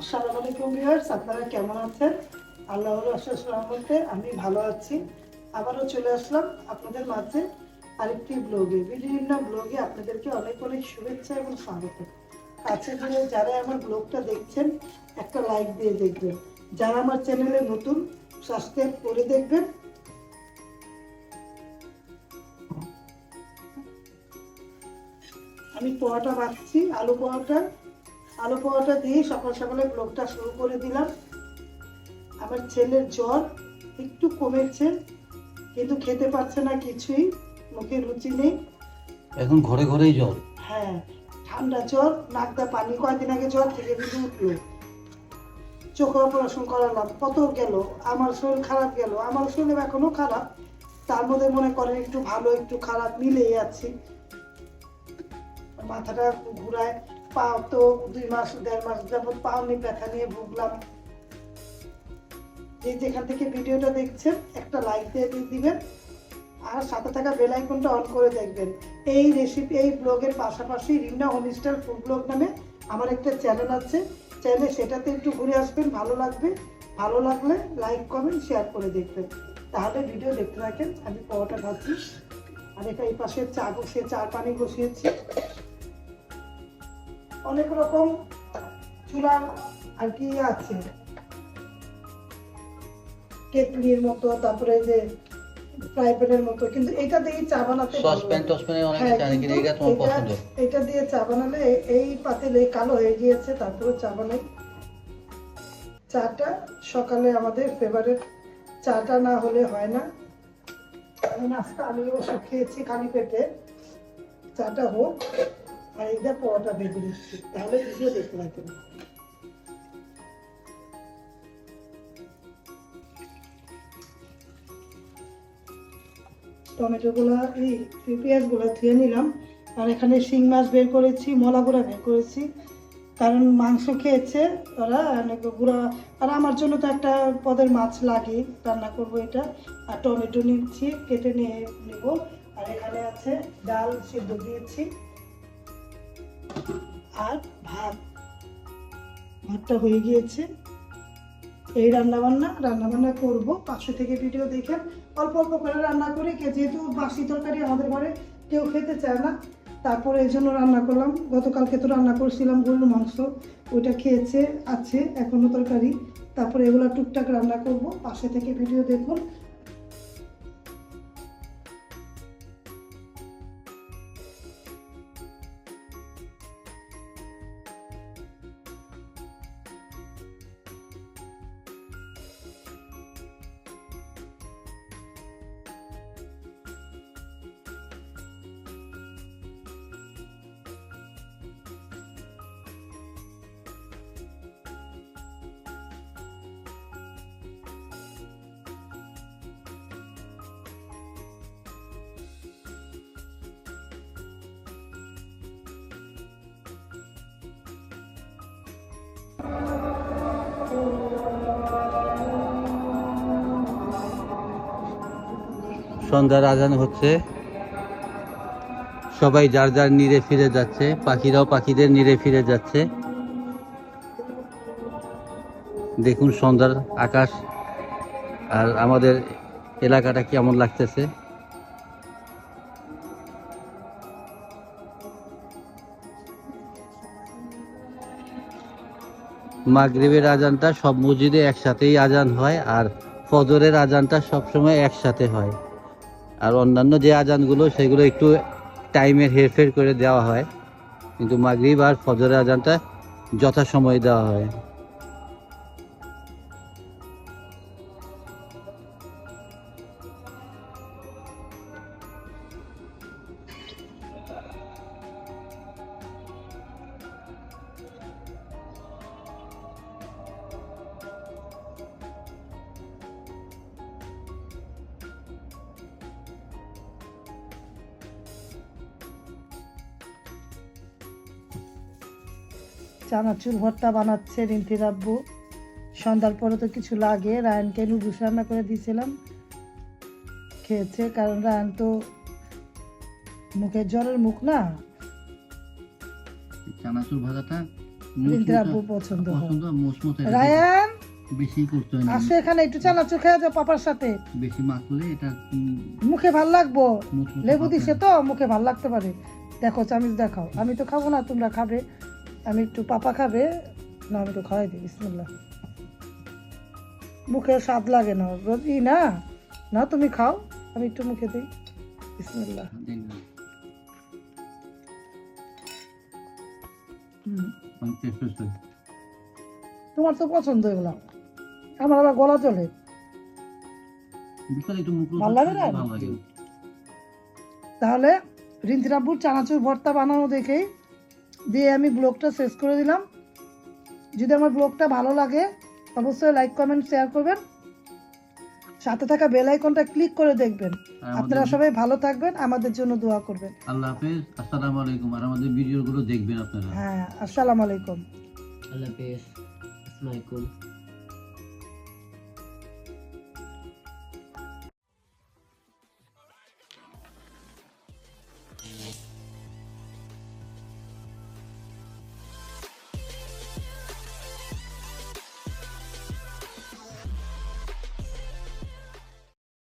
আসসালামু আলাইকুম ভিউয়ার্স, আপনারা কেমন আছেন? আল্লাহর আশ্বাস রহমতে আমি ভালো আছি। আবারও চলে আসলাম আপনাদের মাঝে আরেকটি ব্লগে বিভিন্ন ব্লগে আপনাদেরকে অনেক অনেক শুভেচ্ছা এবং স্বাগত। কাছে ধরে যারা আমার ব্লগটা দেখছেন, একটা লাইক দিয়ে দেখবেন। যারা আমার চ্যানেলে নতুন সাবস্ক্রাইব করে দেখবেন। আমি পোহাটা বাঁচছি আলু পোহাটা। আলু পোহাটা দিয়ে সকাল সকালে ব্লগটা শুরু করে দিলাম। আমার ছেলের জ্বর একটু কমেছে কিন্তু খেতে পারছে না কিছুই মুখে রুচি নেই। এখন ঘরে ঘরেই জল হ্যাঁ ঠান্ডা জ্বর নাকদা পানি কয়েকদিন আগে জ্বর থেকে কিন্তু উঠল। চোখে অপারেশন করালাম কত গেল? আমার শরীর খারাপ গেল আমার শরীর এখনও খারাপ। তার মধ্যে মনে করেন একটু ভালো একটু খারাপ মিলেই আছি। মাথাটা ঘুরায় পা তো দুই মাস, দেড় মাস যাবত পাও নিয়ে ব্যথা নিয়ে ভুগলাম। যে যেখান থেকে ভিডিওটা দেখছেন, একটা লাইক দিয়ে দিবেন, আর সাথে থাকা বেল আইকনটা অন করে দেখবেন। এই রেসিপি এই ব্লগের পাশাপাশি রিন্না হোমস্টার ফুড ব্লগ নামে আমার একটা চ্যানেল আছে। চাইলে সেটাতে একটু ঘুরে আসবেন, ভালো লাগবে। ভালো লাগলে লাইক কমেন্ট শেয়ার করে দেখবেন। তাহলে ভিডিও দেখতে থাকেন, আমি পাওয়াটা ভাবছি আর এটা এই পাশে চা বসিয়ে চা পানি বসিয়েছি। অনেক রকম চুলা আর কি আছে। কেটলির মতো তারপরে যে ফ্রাই প্যানের মতো। কিন্তু এটা দিয়ে চা বানাতে সসপ্যান টসপ্যানে অনেকে হ্যাঁ, কিন্তু কিন্তু এটা তোমার পছন্দ। এটা দিয়ে চা বানালে এই পাতিলে কালো হয়ে গিয়েছে তারপরে চা বানাই। চাটা সকালে আমাদের ফেভারিট চাটা না হলে হয় না। আমি নাস্তা আমি ওষুধ খেয়েছি খালি পেটে। চাটা হোক। আর এইটা পোয়াটা ভেজে দিচ্ছি তাহলে এই পেঁয়াজগুলো ধুয়ে নিলাম। আর এখানে শিং মাছ বের করেছি, মলা গুঁড়া বের করেছি। কারণ মাংস খেয়েছে ওরা অনেক গুঁড়া। আর আমার জন্য তো একটা পদের মাছ লাগে, রান্না করব এটা। আর টমেটো নিচ্ছি, কেটে নিয়ে নেব। আর এখানে আছে ডাল সিদ্ধ দিয়েছি। আর ভাত। ভাতটা হয়ে গিয়েছে। এই রান্না বান্না রান্না বান্না করব। পাঁচশো থেকে ভিডিও দেখে অল্প অল্প করে রান্না করি যেহেতু বাসি তরকারি আমাদের ঘরে কেউ খেতে চায় না, তারপরে এই জন্য রান্না করলাম। গতকালকে তো রান্না করছিলাম গরুর মাংস, ওইটা খেয়েছে, আছে, এখনও তরকারি। তারপরে এগুলো টুকটাক রান্না করব। পাশে থেকে ভিডিও দেখুন। সন্ধ্যার আজান হচ্ছে। সবাই যার যার নিরে ফিরে যাচ্ছে, পাখিরাও পাখিদের নিরে ফিরে যাচ্ছে। দেখুন সন্ধ্যার আকাশ আর আমাদের এলাকাটা কেমন লাগতেছে। মাগরিবের আজানটা সব মসজিদে একসাথেই আজান হয় আর ফজরের আজানটা সবসময় একসাথে হয়। আর অন্যান্য যে আজানগুলো, সেগুলো একটু টাইমের হেরফের করে দেওয়া হয়। কিন্তু মাগরিব আর ফজরের আজানটা যথাসময়ে দেওয়া হয়। চানাচুর ভর্তা বানাচ্ছে রিন্তির আব্বু সন্ধ্যার পরে তো কিছু লাগে রায়নকে নুডলস রান্না করে দিয়েছিলাম। খেয়েছে কারণ রায়ন তো মুখের জ্বরের মুখ না। চানাচুর ভাজাটা রিন্তির আব্বু পছন্দ পছন্দ মসমত রায়ান! বেশি করতে হয় আসো এখানে একটু চানাচুর খেয়ে যাও পাপার সাথে। বেশি মাখলে এটা মুখে ভালো লাগবো? লেবু। দিছে তো মুখে ভালো লাগতে পারে। দেখো চামিচ দেখাও। আমি তো খাব না তোমরা খাবে। আমি একটু পাপা খাবে না আমি তো খাওয়াই দিই বিসমুল্লাহ। মুখে স্বাদ লাগে না রোজই না? না তুমি খাও আমি একটু মুখে দিই বিসমুল্লাহ। তোমার তো পছন্দ এগুলো। আমার আবার গলা চলে একটু ভালো লাগে না? তাহলে রিন্তির আব্বুর চানাচুর ভর্তা বানানো দেখেই দিয়ে আমি ব্লগটা শেষ করে দিলাম। যদি আমার ব্লগটা ভালো লাগে অবশ্যই লাইক কমেন্ট শেয়ার করবেন। সাথে থাকা বেল আইকনটা ক্লিক করে দেখবেন। হ্যাঁ, আপনারা সবাই ভালো থাকবেন আমাদের জন্য দোয়া করবেন। আল্লাহ হাফেজ আসসালামু আলাইকুম। আর আমাদের ভিডিওগুলো দেখবেন আপনারা। হ্যাঁ আসসালামু আলাইকুম। আল্লাহ হাফেজ আসসালামু আলাইকুম।